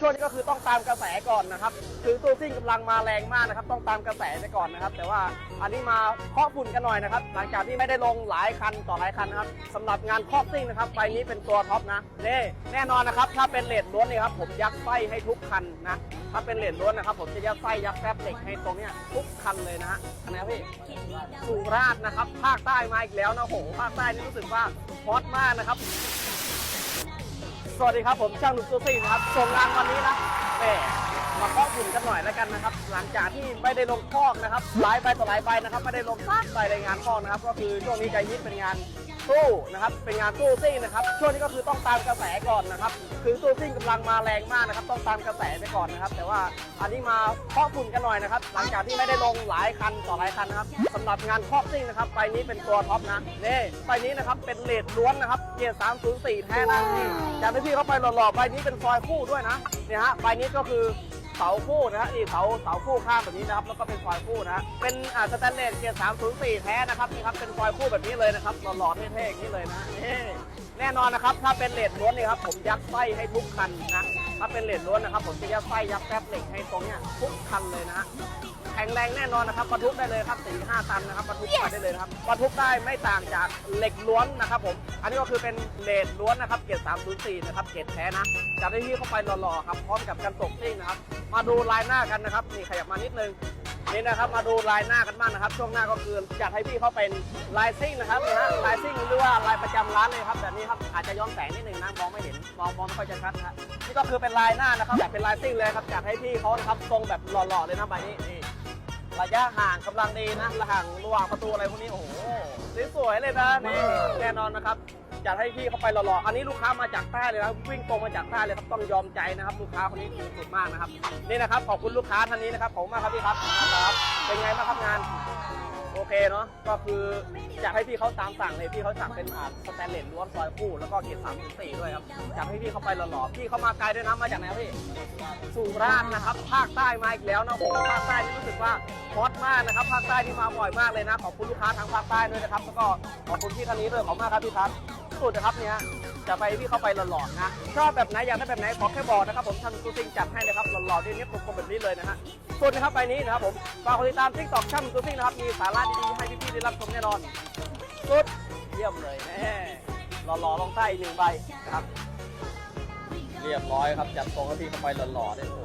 ช่วงนี้ก็คือต้องตามกระแสก่อนนะครับ คือตู้ซิ่งกำลังมาแรงมากนะครับ ต้องตามกระแสไปก่อนนะครับ แต่ว่าอันนี้มาเคาะฝุ่นกันหน่อยนะครับ หลังจากที่ไม่ได้ลงหลายคันต่อหลายคันนะครับสำหรับงานเคาะซิ่งนะครับใบนี้เป็นตัวท็อปนะเนี่แน่นอนนะครับ ถ้าเป็นเลดล้วนนี่ครับผมยัดไส้ให้ทุกคันนะถ้าเป็นเลดล้วนนะครับ ผมจะยัดไส้ยัดแฟบเหล็กให้ตรงเนี้ยทุกคันเลยนะฮะอันนพี่สุราษฎร์นะครับภาคใต้มาอีกแล้วนะโหภาคใต้นี่รู้สึกว่าฮอตมากนะครับ สวัสดีครับผมช่างหนุ่มซูซี่นะครับส่งงานวันนี้นะแหมมาเคาะหุ่นกันหน่อยแล้วกันนะครับ หลังจากที่ไม่ได้ลงคอกนะครับหลายใบต่อหลายใบนะครับไม่ได้ลงซักใบในงานคอกนะครับ ก็คือช่วงนี้ใจยิดเป็นงาน ตู้นะครับเป็นงานตู้ซิ่งนะครับช่วงนี้ก็คือต้องตามกระแสก่อนนะครับ คือตู้ซิ่งกำลังมาแรงมากนะครับ ต้องตามกระแสไปก่อนนะครับ แต่ว่าอันนี้มาเคาะฝุ่นกันหน่อยนะครับ หลังจากที่ไม่ได้ลงหลายคันต่อหลายคันนะครับสำหรับงานเคาะซิ่งนะครับใบนี้เป็นตัวท็อปนะนี่ใบนี้นะครับเป็นเลดล้วนนะครับเกียร์304 แท้นะนี่จากที่พี่เขาไปหล่อๆใบนี้เป็นฟอยล์คู่ด้วยนะเนี่ยฮะใบนี้ก็คือ เสาคู่นะฮะนี่เสาเสาคู่ข้างแบบนี้นะครับแล้วก็เป็นฟอยล์คู่นะฮะเป็นอ่าสแตนเลสเกียร์304 แท้นะครับนี่ครับเป็นฟอยล์คู่แบบนี้เลยนะครับหล่อๆเท่ๆอย่างนี้เลยนะนี่แน่นอนนะครับถ้าเป็นเลดล้วนนี่ครับผมยัดไส้ให้ทุกคันนะถ้าเป็นเลดล้วนนะครับ ผมจะยัดไส้ยัดแป๊บเหล็กให้ตรงเนี้ยทุกคันเลยนะฮะแข็งแรงแน่นอนนะครับบรรทุกได้เลยครับ4 5ตันนะครับบรรทุกไปได้เลยครับบรรทุกได้ไม่ต่างจากเหล็กล้วนนะครับผม อันนี้ก็คือเป็นเลดล้วนนะครับ เกรด304 นะครับ เกรดแท้นะจับได้ที่เข้าไปหล่อๆครับ พร้อมกับกันตกซิ่งนะครับมาดูลายหน้ากันนะครับนี่ขยับมานิดนึงนี่นะครับมาดูลายหน้ากันบ้างนะครับ ช่วงหน้าก็คือจัดให้พี่เขาเป็นลายซิ่งนะครับนะฮะลายซิ่งหรือว่าลายประจำร้านเลยครับแบบนี้ครับอาจจะย้อนแสงนิดนึงนะมองไม่เห็นมองมองไม่ค่อยจะชัดนะฮะนี่ก็คือเป็นลายหน้านะครับแบบเป็นลายซิ่งเลยครับจัดให้พี่เขานะครับทรงแบบหล่อๆเลยนะใบนี้นี่ ระยะห่างกำลังดีนะระห่างระหว่างประตูอะไรพวกนี้โอ้โหสวยๆเลยนะนี่แน่นอนนะครับจัดให้พี่เขาไปหล่อๆอันนี้ลูกค้ามาจากใต้เลยนะวิ่งตรงมาจากใต้เลยครับต้องยอมใจนะครับ ลูกค้าคนนี้สุดมากนะครับนี่นะครับขอบคุณลูกค้าท่านนี้นะครับขอบคุณมากครับพี่ครับครับเป็นไงบ้างครับงาน โอเคเนาะก็คืออยากให้พี่เขาตามสั่งเลยพี่เขาสั่งเป็นอ่าสแตนเลสล้วนซอยคู่แล้วก็เกียร์สามถึงสี่ด้วยครับอยากให้พี่เขาไปหล่อๆพี่เขามาไกลด้วยนะมาจากไหนครับพี่สุราษฎร์นะครับภาคใต้มาอีกแล้วนะโอ้โหภาคใต้นี่รู้สึกว่าฮอตมากนะครับภาคใต้ที่มาบ่อยมากเลยนะขอบคุณลูกค้าทางภาคใต้ด้วยนะครับแล้วก็ขอบคุณพี่ท่านนี้ด้วยขอบมากครับพี่ครับสุดนะครับเนี่ย จะไปพี่เข้าไปหล่อๆนะชอบแบบไหนอยากได้แบบไหนขอแค่บอกนะครับผมทำตัวจริงจัดให้เลยครับหล่อๆด้วยนี้ผมแบบนี้เลยนะฮะสุดนะครับไปนี้นะครับผมฝากติดตามทิกตอกช่างตัวจริงนะครับมีสาระดีๆให้พี่ๆได้รับชมแน่นอนสุดเยี่ยมเลยแน่หล่อๆลงใต้อีกหนึ่งใบนะครับ เรียบร้อยครับจัดตรงให้พี่เข้าไปหล่อๆเลยโอ้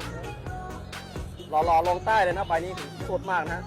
โหหล่อๆลงใต้เลยนะใบนี้สุดมากนะ